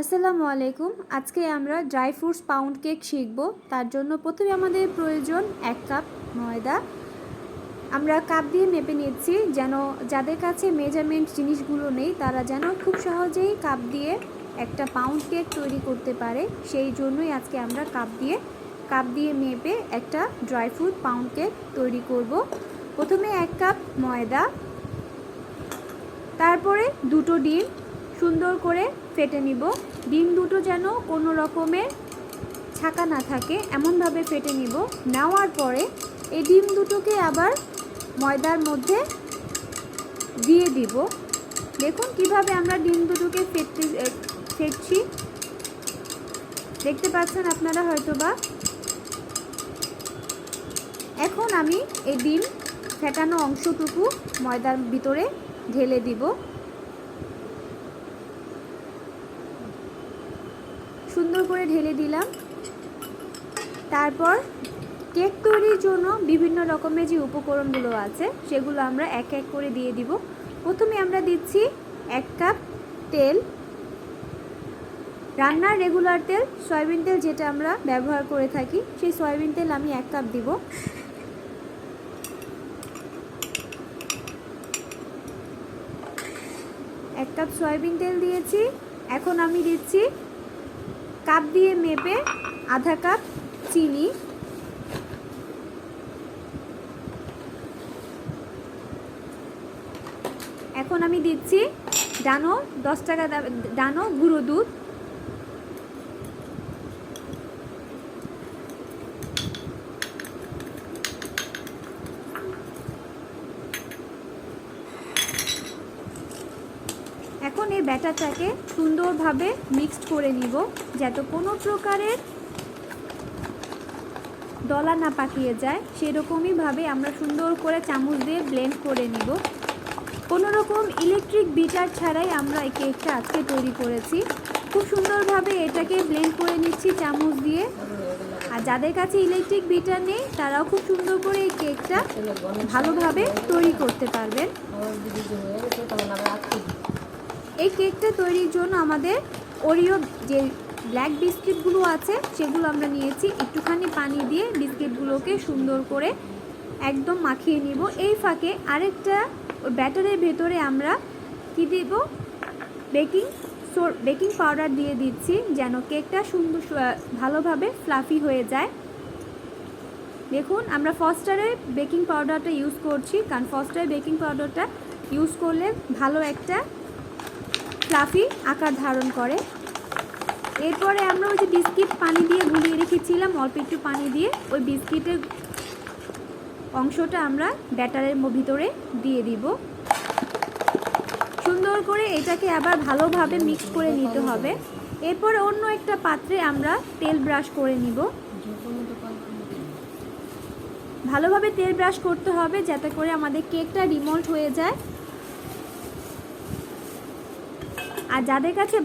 আসসালামু আলাইকুম। আজকে আমরা ড্রাই ফ্রুটস পাউন্ড কেক শিখব। তার জন্য প্রথমে আমাদের প্রয়োজন এক কাপ ময়দা। আমরা কাপ দিয়ে মেপে নিচ্ছি যেন যাদের কাছে মেজারমেন্ট জিনিসগুলো নেই, তারা যেন খুব সহজেই কাপ দিয়ে একটা পাউন্ড কেক তৈরি করতে পারে। সেই জন্যই আজকে আমরা কাপ দিয়ে কাপ দিয়ে মেপে একটা ড্রাই ফ্রুট পাউন্ড কেক তৈরি করব। প্রথমে এক কাপ ময়দা, তারপরে দুটো ডিম সুন্দর করে ফেটে নিব। ডিম দুটো যেন কোনো রকমের ছাকা না থাকে, এমনভাবে ফেটে নিব। নেওয়ার পরে এই ডিম দুটোকে আবার ময়দার মধ্যে দিয়ে দিব। দেখুন কীভাবে আমরা ডিম দুটোকে ফেটতে, ফেটছি। দেখতে পাচ্ছেন আপনারা হয়তো বা এখন আমি এই ডিম ফেটানো অংশটুকু ময়দার ভিতরে ঢেলে দিব। সুন্দর করে ঢেলে দিলাম। তারপর কেক তৈরির জন্য বিভিন্ন রকমের যে উপকরণগুলো আছে, সেগুলো আমরা এক এক করে দিয়ে দিব। প্রথমে আমরা দিচ্ছি এক কাপ তেল। রান্নার রেগুলার তেল, সয়াবিন তেল যেটা আমরা ব্যবহার করে থাকি, সেই সয়াবিন তেল আমি এক কাপ দিব। এক কাপ সয়াবিন তেল দিয়েছি। এখন আমি দিচ্ছি কাপ দিয়ে মেপে আধা কাপ চিনি। এখন আমি দিচ্ছি ডানো দশ টাকা ডানো গুঁড়ো দুধ। এখন এই ব্যাটারটাকে সুন্দরভাবে মিক্সড করে নিব, যাতে কোনো প্রকারের দলা না পাকিয়ে যায়। সেরকমইভাবে আমরা সুন্দর করে চামচ দিয়ে ব্লেন্ড করে নিব। কোনো রকম ইলেকট্রিক বিটার ছাড়াই আমরা এই কেকটা আজকে তৈরি করেছি। খুব সুন্দরভাবে এটাকে ব্লেন্ড করে নিচ্ছি চামচ দিয়ে। আর যাদের কাছে ইলেকট্রিক বিটার নেই, তারাও খুব সুন্দর করে এই কেকটা ভালোভাবে তৈরি করতে পারবেন। এই কেকটা তৈরির জন্য আমাদের ওরিও যে ব্ল্যাক বিস্কিটগুলো আছে, সেগুলো আমরা নিয়েছি। একটুখানি পানি দিয়ে বিস্কিটগুলোকে সুন্দর করে একদম মাখিয়ে নিব। এই ফাঁকে আরেকটা ব্যাটারের ভেতরে আমরা কি দেব? বেকিং বেকিং পাউডার দিয়ে দিচ্ছি যেন কেকটা সুন্দর ভালোভাবে ফ্লাফি হয়ে যায়। দেখুন, আমরা ফস্টারের বেকিং পাউডারটা ইউজ করছি। কারণ ফস্টারের বেকিং পাউডারটা ইউজ করলে ভালো একটা ফ্লাফি আকার ধারণ করে। এরপরে আমরা ওই যে বিস্কিট পানি দিয়ে গুলিয়ে রেখেছিলাম, অল্প একটু পানি দিয়ে। ওই বিস্কিটের অংশটা আমরা ব্যাটারের ভিতরে দিয়ে দিব। সুন্দর করে এটাকে আবার ভালোভাবে মিক্স করে নিতে হবে। এরপর অন্য একটা পাত্রে আমরা তেল ব্রাশ করে নিব। ভালোভাবে তেল ব্রাশ করতে হবে যাতে করে আমাদের কেকটা রিমোল্ট হয়ে যায়। আর যাদের কাছে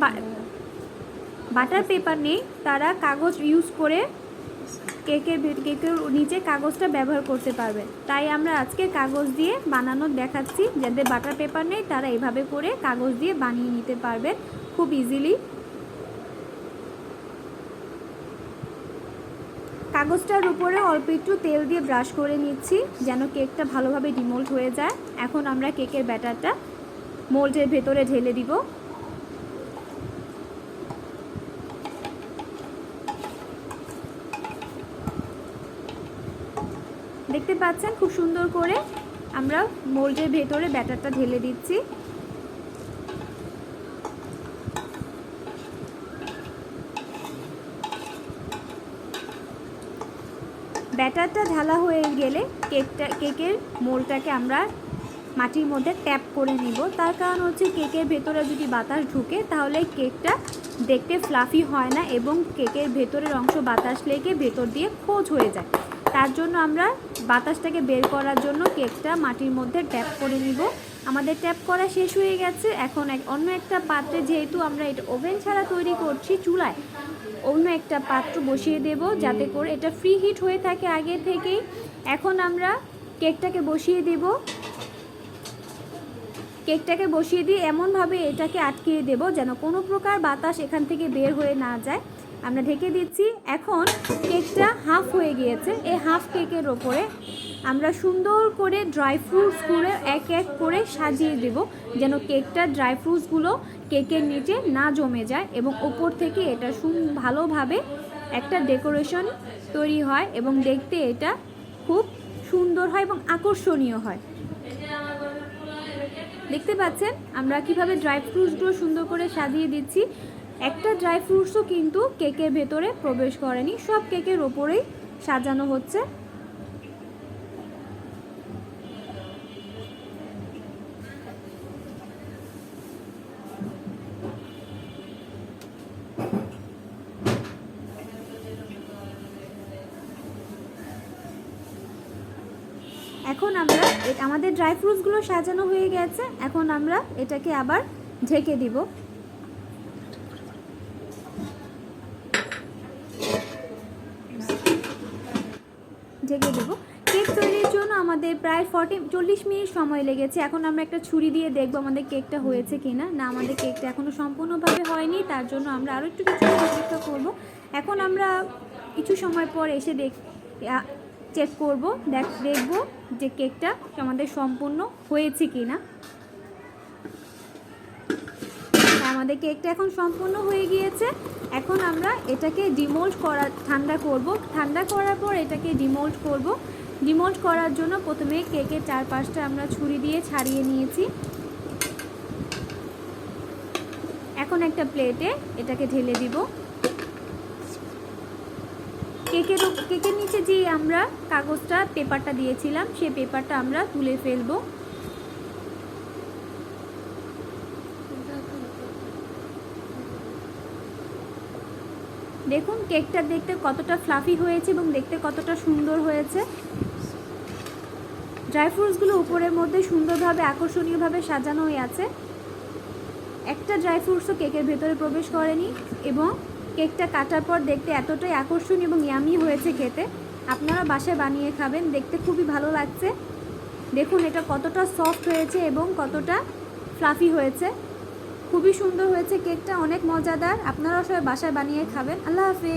বাটার পেপার নেই, তারা কাগজ ইউজ করে কেকের কেকের নিচে কাগজটা ব্যবহার করতে পারবে। তাই আমরা আজকে কাগজ দিয়ে বানানো দেখাচ্ছি। যাদের বাটার পেপার নেই, তারা এভাবে করে কাগজ দিয়ে বানিয়ে নিতে পারবে খুব ইজিলি কাগজটার উপরে অল্প একটু তেল দিয়ে ব্রাশ করে নিচ্ছি, যেন কেকটা ভালোভাবে ডিমোল্ড হয়ে যায়। এখন আমরা কেকের ব্যাটারটা মোল্ডের ভেতরে ঢেলে দিব। দেখতে পাচ্ছেন খুব সুন্দর করে আমরা মোল্ডের ভেতরে ব্যাটারটা ঢেলে দিচ্ছি। ব্যাটারটা ঢালা হয়ে গেলে কেকটা কেকের মোলটাকে আমরা মাটির মধ্যে ট্যাপ করে নিব। তার কারণ হচ্ছে কেকের ভেতরে যদি বাতাস ঢুকে তাহলে কেকটা দেখতে ফ্লাফি হয় না এবং কেকের ভেতরের অংশ বাতাস লেগে ভেতর দিয়ে খোঁজ হয়ে যায়। তার জন্য আমরা বাতাসটাকে বের করার জন্য কেকটা মাটির মধ্যে ট্যাপ করে নিব। আমাদের ট্যাপ করা শেষ হয়ে গেছে। এখন এক অন্য একটা পাত্রে যেহেতু আমরা এটা ওভেন ছাড়া তৈরি করছি চুলায়, অন্য একটা পাত্র বসিয়ে দেব যাতে করে এটা ফ্রি হিট হয়ে থাকে আগে থেকেই। এখন আমরা কেকটাকে বসিয়ে দেব। কেকটাকে বসিয়ে দিয়ে এমনভাবে এটাকে আটকিয়ে দেব যেন কোনো প্রকার বাতাস এখান থেকে বের হয়ে না যায়। আমরা ঢেকে দিচ্ছি। এখন কেকটা হাফ হয়ে গিয়েছে। এই হাফ কেকের ওপরে আমরা সুন্দর করে ড্রাই ফ্রুটসগুলো এক এক করে সাজিয়ে দেব, যেন কেকটা ড্রাই ফ্রুটসগুলো কেকের নিচে না জমে যায় এবং ওপর থেকে এটা ভালোভাবে একটা ডেকোরেশন তৈরি হয় এবং দেখতে এটা খুব সুন্দর হয় এবং আকর্ষণীয় হয়। দেখতে পাচ্ছেন? আমরা কীভাবে ড্রাই ফ্রুটসগুলো সুন্দর করে সাজিয়ে দিচ্ছি। একটা ড্রাই ফ্রুটসও কিন্তু কেকের ভেতরে প্রবেশ করেনি, সব কেকের ওপরেই সাজানো হচ্ছে। এখন আমরা আমাদের ড্রাই ফ্রুটসগুলো সাজানো হয়ে গেছে, এখন আমরা এটাকে আবার ঢেকে দিব। ঢেকে দেব। কেক তৈরির জন্য আমাদের প্রায় ফর্টি, চল্লিশ মিনিট সময় লেগেছে। এখন আমরা একটা ছুরি দিয়ে দেখব আমাদের কেকটা হয়েছে কি না, আমাদের কেকটা এখনও সম্পূর্ণভাবে হয়নি, তার জন্য আমরা আরও একটু কিছু অপেক্ষা করব। এখন আমরা কিছু সময় পর এসে দেখ চেক করব, দেখ, দেখব যে কেকটা আমাদের সম্পূর্ণ হয়েছে কিনা। আমাদের কেকটা এখন সম্পূর্ণ হয়ে গিয়েছে। এখন আমরা এটাকে ডিমোল্ড করা, ঠান্ডা করব। ঠান্ডা করার পর এটাকে ডিমোল্ড করব। ডিমোল্ড করার জন্য প্রথমে কেকের চারপাশটা আমরা ছুরি দিয়ে ছাড়িয়ে নিয়েছি। এখন একটা প্লেটে এটাকে ঢেলে দিব। কেকের কেকের নিচে যে আমরা কাগজটা, পেপারটা দিয়েছিলাম সেই পেপারটা আমরা তুলে ফেলব। দেখুন, কেকটা দেখতে কতটা ফ্লাফি হয়েছে এবং দেখতে কতটা সুন্দর হয়েছে। ড্রাই ফ্রুটসগুলো উপরের মধ্যে সুন্দরভাবে আকর্ষণীয়ভাবে সাজানো হয়ে আছে। একটা ড্রাই ফ্রুটসও কেকের ভেতরে প্রবেশ করেনি এবং কেকটা কাটার পর দেখতে এতটাই আকর্ষণীয় এবং ইয়ামি হয়েছে খেতে। আপনারা বাসায় বানিয়ে খাবেন, দেখতে খুবই ভালো লাগছে। দেখুন, এটা কতটা সফট হয়েছে এবং কতটা ফ্লাফি হয়েছে। খুবই সুন্দর হয়েছে কেকটা অনেক মজাদার। আপনারাও সবাই বাসায় বানিয়ে খাবেন। আল্লাহ হাফিজ।